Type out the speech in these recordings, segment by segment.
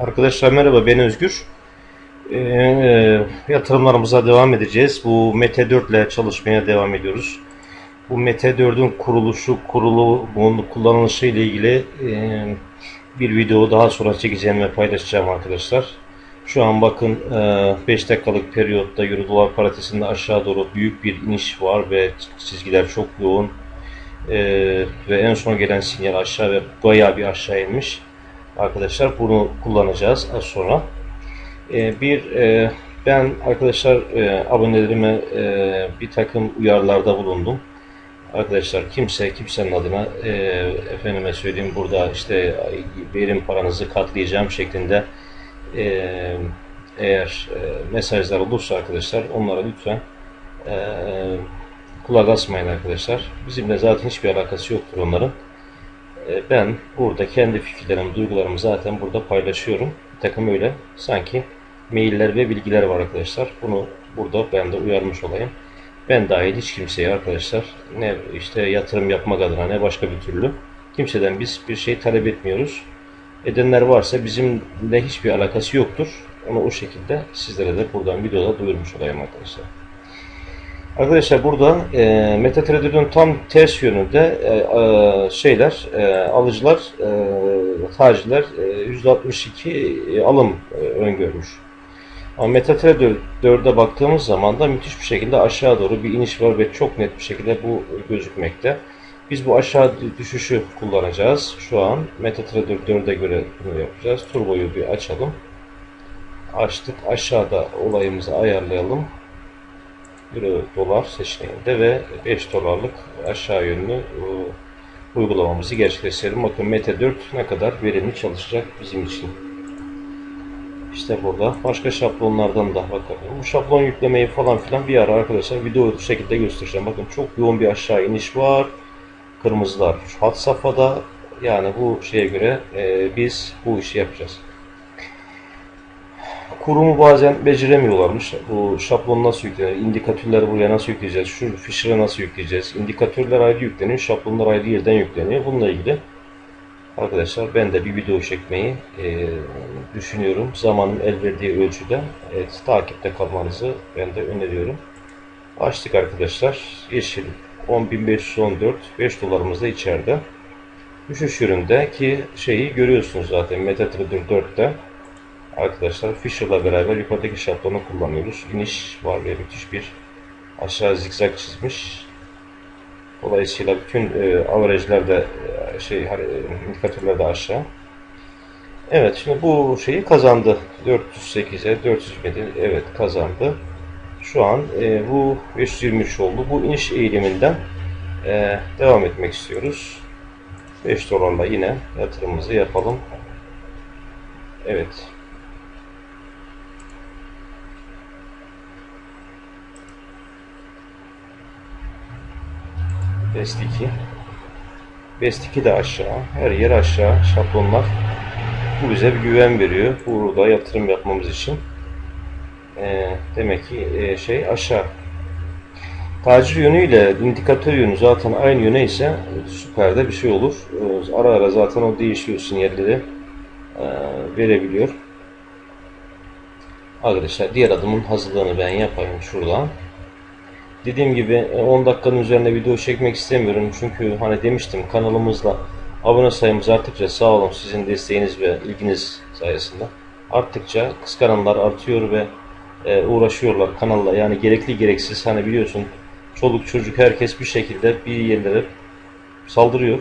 Arkadaşlar merhaba ben Özgür. Ee, yatırımlarımıza devam edeceğiz. Bu Mete 4 ile çalışmaya devam ediyoruz. Bu Mete 4'ün kuruluşu, kurulu, bunun kullanılışı ile ilgili e, bir video daha sonra çekeceğim ve paylaşacağım arkadaşlar. Şu an bakın 5 dakikalık periyotta Euro dolar paritesinde aşağı doğru büyük bir iniş var ve çizgiler çok yoğun. Ee, ve en son gelen sinyal aşağı ve bayağı bir aşağı inmiş. Arkadaşlar bunu kullanacağız az sonra. Ee, bir e, ben arkadaşlar e, abonelerime e, bir takım uyarılarda bulundum. Arkadaşlar kimse kimsenin adına e, efendime söyleyeyim burada işte verim paranızı katlayacağım şeklinde e, eğer e, mesajlar olursa arkadaşlar onlara lütfen e, kulak asmayın arkadaşlar. Bizimle zaten hiçbir alakası yoktur onların. E, ben burada kendi fikirlerimi, duygularımı zaten burada paylaşıyorum. Bir takım öyle sanki mailler ve bilgiler var arkadaşlar. Bunu burada ben de uyarmış olayım. Ben dahil hiç kimseye arkadaşlar ne işte yatırım yapmak adına ne başka bir türlü kimseden biz bir şey talep etmiyoruz. Edenler varsa bizimle hiçbir alakası yoktur. Onu o şekilde sizlere de buradan videoda duyurmuş olayım arkadaşlar. Arkadaşlar burada e, MetaTrader'ın tam ters yönünde e, e, şeyler e, alıcılar e, tacirler e, %62 alım e, öngörmüş. Ama MetaTrader 4'e baktığımız zaman da müthiş bir şekilde aşağı doğru bir iniş var ve çok net bir şekilde bu gözükmekte. Biz bu aşağı düşüşü kullanacağız. Şu an MetaTrader 4'e göre bunu yapacağız. Turboyu bir açalım. Açtık. Aşağıda olayımızı ayarlayalım. Euro dolar seçeneğinde ve 5 dolarlık aşağı yönlü e, uygulamamızı gerçekleştirelim. Bakın Mete 4 ne kadar verimli çalışacak bizim için. İşte burada başka şablonlardan da bakalım. Bu şablon yüklemeyi falan filan bir ara arkadaşlar video şekilde göstereceğim. Bakın çok yoğun bir aşağı iniş var. Kırmızılar hat safhada. Yani bu şeye göre e, biz bu işi yapacağız. Kurumu bazen beceremiyorlarmış. Bu şablon nasıl yüklenir? İndikatörleri buraya nasıl yükleyeceğiz? Şu Fisher'a nasıl yükleyeceğiz? İndikatörler ayrı yükleniyor, şablonlar ayrı yerden yükleniyor. Bununla ilgili arkadaşlar ben de bir video çekmeyi e, düşünüyorum. Zamanın el verdiği ölçüde evet, takipte kalmanızı ben de öneriyorum. Açtık arkadaşlar. Yeşil 10.514 5 dolarımız da içeride. Düşüş yönünde ki şeyi görüyorsunuz zaten MetaTrader 4'te arkadaşlar Fisher'la beraber yukarıdaki şablonu kullanıyoruz. İniş var ve müthiş bir aşağı zikzak çizmiş. Dolayısıyla bütün e, averajlar da e, şey e, indikatörler de aşağı. Evet şimdi bu şeyi kazandı. 408'e 407 evet kazandı. Şu an e, bu 523 oldu. Bu iniş eğiliminden e, devam etmek istiyoruz. 5 dolarla yine yatırımımızı yapalım. Evet. Best 2. Best 2 de aşağı. Her yer aşağı. Şablonlar. Bu bize bir güven veriyor. Burada yatırım yapmamız için. E, demek ki e, şey aşağı. Tacir yönüyle indikatör yönü zaten aynı yöne ise süper de bir şey olur. E, ara ara zaten o değişiyor sinyalleri e, verebiliyor. Arkadaşlar diğer adımın hazırlığını ben yapayım şuradan. Dediğim gibi 10 dakikanın üzerinde video çekmek istemiyorum. Çünkü hani demiştim kanalımızla abone sayımız arttıkça sağ olun sizin desteğiniz ve ilginiz sayesinde arttıkça kıskananlar artıyor ve e, uğraşıyorlar kanalla. Yani gerekli gereksiz hani biliyorsun çoluk çocuk herkes bir şekilde bir yerlere saldırıyor.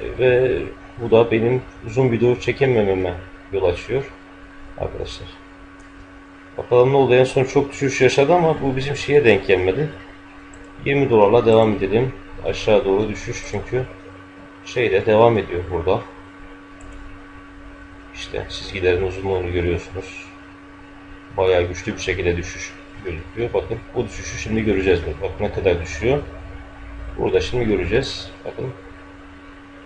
E, ve bu da benim uzun video çekemememe yol açıyor arkadaşlar. Bakalım ne oldu en son çok düşüş yaşadı ama bu bizim şeye denk gelmedi. 20 dolarla devam edelim. Aşağı doğru düşüş çünkü şeyde devam ediyor burada. İşte çizgilerin uzunluğunu görüyorsunuz. Bayağı güçlü bir şekilde düşüş gözüküyor. Bakın bu düşüşü şimdi göreceğiz. Bak ne kadar düşüyor. Burada şimdi göreceğiz. Bakın.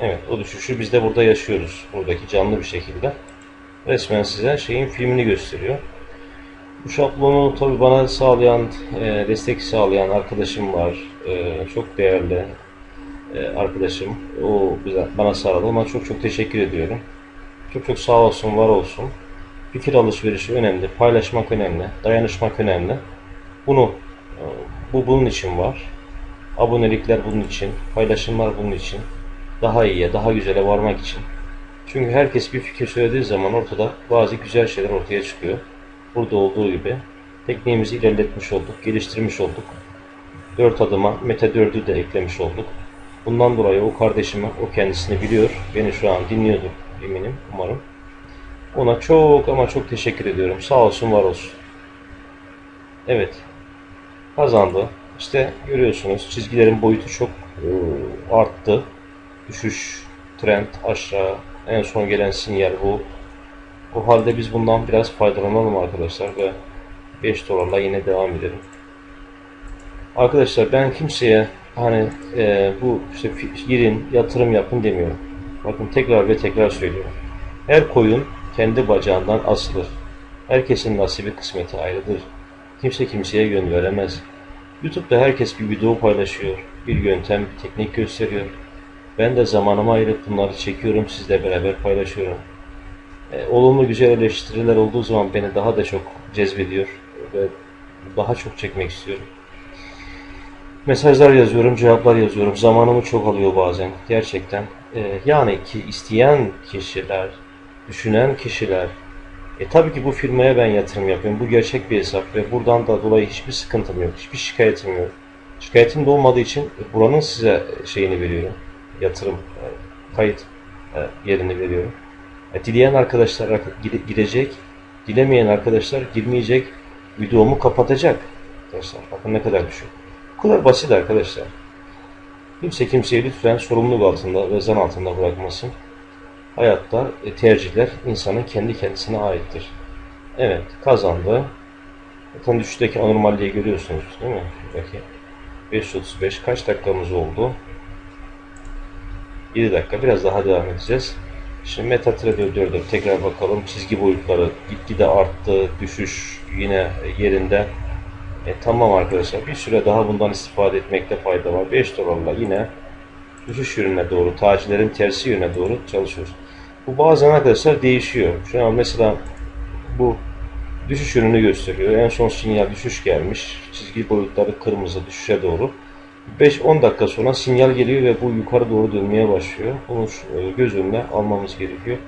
Evet o düşüşü biz de burada yaşıyoruz. Buradaki canlı bir şekilde. Resmen size şeyin filmini gösteriyor. Bu şablonu tabi bana sağlayan, e, destek sağlayan arkadaşım var. E, çok değerli e, arkadaşım. O bize, bana sağladı. Ona çok çok teşekkür ediyorum. Çok çok sağ olsun, var olsun. Fikir alışverişi önemli, paylaşmak önemli, dayanışmak önemli. Bunu e, bu bunun için var. Abonelikler bunun için, paylaşımlar bunun için. Daha iyiye, daha güzele varmak için. Çünkü herkes bir fikir söylediği zaman ortada bazı güzel şeyler ortaya çıkıyor. Burada olduğu gibi tekniğimizi ilerletmiş olduk, geliştirmiş olduk. Dört adıma Mete 4'ü de eklemiş olduk. Bundan dolayı o kardeşimi, o kendisini biliyor. Beni şu an dinliyordur eminim, umarım. Ona çok ama çok teşekkür ediyorum. Sağ olsun, var olsun. Evet. Kazandı. İşte görüyorsunuz çizgilerin boyutu çok e, arttı. Düşüş, trend aşağı. En son gelen sinyal bu. O halde biz bundan biraz faydalanalım arkadaşlar ve 5 dolarla yine devam edelim. Arkadaşlar ben kimseye hani e, bu işte girin yatırım yapın demiyorum. Bakın tekrar ve tekrar söylüyorum. Her koyun kendi bacağından asılır. Herkesin nasibi kısmeti ayrıdır. Kimse kimseye yön veremez. YouTube'da herkes bir video paylaşıyor, bir yöntem, bir teknik gösteriyor. Ben de zamanımı ayırıp bunları çekiyorum, sizle beraber paylaşıyorum. E, olumlu güzel eleştiriler olduğu zaman beni daha da çok cezbediyor ve daha çok çekmek istiyorum. Mesajlar yazıyorum, cevaplar yazıyorum. Zamanımı çok alıyor bazen gerçekten. E, yani ki isteyen kişiler, düşünen kişiler, e tabii ki bu firmaya ben yatırım yapıyorum. Bu gerçek bir hesap ve buradan da dolayı hiçbir sıkıntım yok. Hiçbir şikayetim yok. Şikayetim de olmadığı için buranın size şeyini veriyorum. Yatırım, e, kayıt e, yerini veriyorum. E, dileyen arkadaşlar girecek, dilemeyen arkadaşlar girmeyecek, videomu kapatacak. Arkadaşlar bakın ne kadar düşük. Bu kadar basit arkadaşlar. Kimse kimseyi lütfen sorumluluk altında ve zan altında bırakmasın. Hayatta e, tercihler insanın kendi kendisine aittir. Evet, kazandı. Zaten düşüşteki anormalliği görüyorsunuz değil mi? Buradaki 535 kaç dakikamız oldu? 7 dakika. Biraz daha devam edeceğiz. Şimdi MetaTrader 4'e tekrar bakalım. Çizgi boyutları gitgide arttı. Düşüş yine yerinde. E, tamam arkadaşlar. Bir süre daha bundan istifade etmekte fayda var. 5 dolarla yine düşüş yönüne doğru, tacirlerin tersi yöne doğru çalışıyoruz. Bu bazen arkadaşlar değişiyor. Şu an mesela bu düşüş yönünü gösteriyor. En son sinyal düşüş gelmiş. Çizgi boyutları kırmızı düşüşe doğru. 5-10 dakika sonra sinyal geliyor ve bu yukarı doğru dönmeye başlıyor. Bunu e, göz önüne almamız gerekiyor.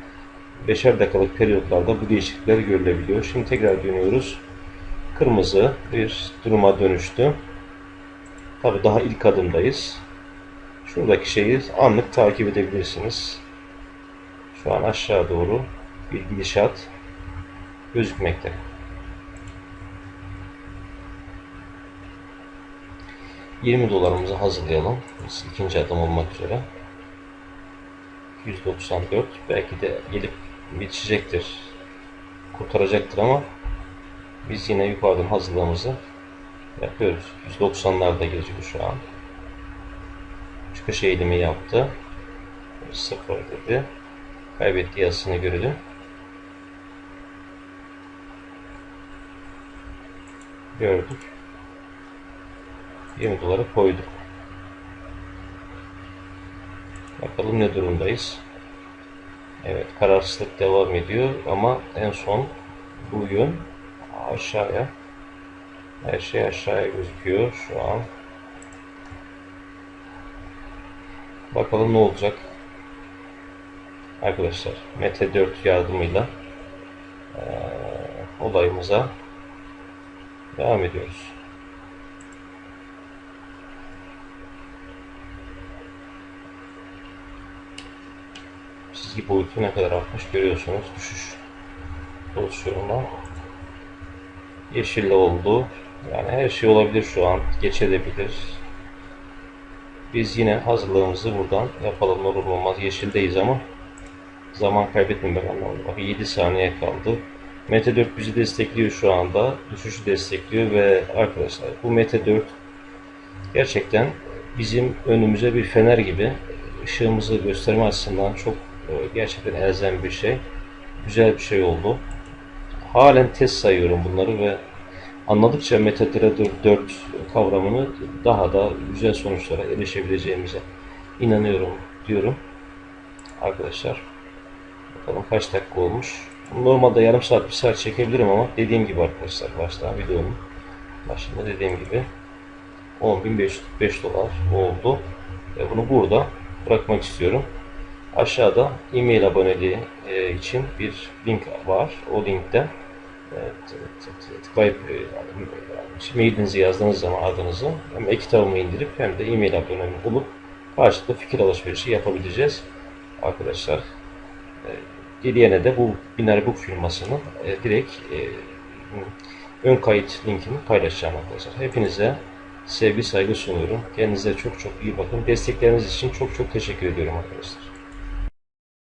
5'er dakikalık periyotlarda bu değişiklikler görülebiliyor. Şimdi tekrar dönüyoruz. Kırmızı bir duruma dönüştü. Tabi daha ilk adımdayız. Şuradaki şeyi anlık takip edebilirsiniz. Şu an aşağı doğru bir gidişat gözükmekte. ...20 dolarımızı hazırlayalım. Biz ikinci adım olmak üzere. 194 belki de gelip bitecektir. Kurtaracaktır ama... ...biz yine yukarıdan hazırlığımızı yapıyoruz. 190'larda geziyor şu an. Çıkış eğilimi yaptı. Sıfır dedi. Kaybettiği yasını gördü. Gördük. 20 doları koyduk. Bakalım ne durumdayız. Evet kararsızlık devam ediyor ama en son bu yön aşağıya her şey aşağıya gözüküyor şu an. Bakalım ne olacak. Arkadaşlar Mete 4 yardımıyla eee, olayımıza devam ediyoruz. Çizgi boyutu ne kadar artmış görüyorsunuz. Düşüş pozisyonuna yeşille oldu. Yani her şey olabilir şu an. Geçebilir. Biz yine hazırlığımızı buradan yapalım. Olur olmaz. Yeşildeyiz ama zaman kaybetmemek anlamında. Bak 7 saniye kaldı. Mete 4 bizi destekliyor şu anda. Düşüşü destekliyor ve arkadaşlar bu Mete 4 gerçekten bizim önümüze bir fener gibi ışığımızı gösterme açısından çok gerçekten elzem bir şey. Güzel bir şey oldu. Halen test sayıyorum bunları ve anladıkça MetaTrader 4 kavramını daha da güzel sonuçlara erişebileceğimize inanıyorum diyorum. Arkadaşlar Bakalım kaç dakika olmuş. Normalde yarım saat bir saat çekebilirim ama dediğim gibi arkadaşlar başta videonun başında dediğim gibi 10.545 dolar oldu. Ve bunu burada bırakmak istiyorum. Aşağıda e-mail aboneliği e, için bir link var. O linkten e, tıklayıp e, mailinizi yazdığınız zaman adınızı hem e-kitabımı indirip hem de e-mail aboneliğini bulup karşılıklı fikir alışverişi yapabileceğiz. Arkadaşlar e, dileyene de bu Binary Book firmasının e, direkt e, ön kayıt linkini paylaşacağım arkadaşlar. Hepinize sevgi saygı sunuyorum. Kendinize çok çok iyi bakın. Destekleriniz için çok çok teşekkür ediyorum arkadaşlar.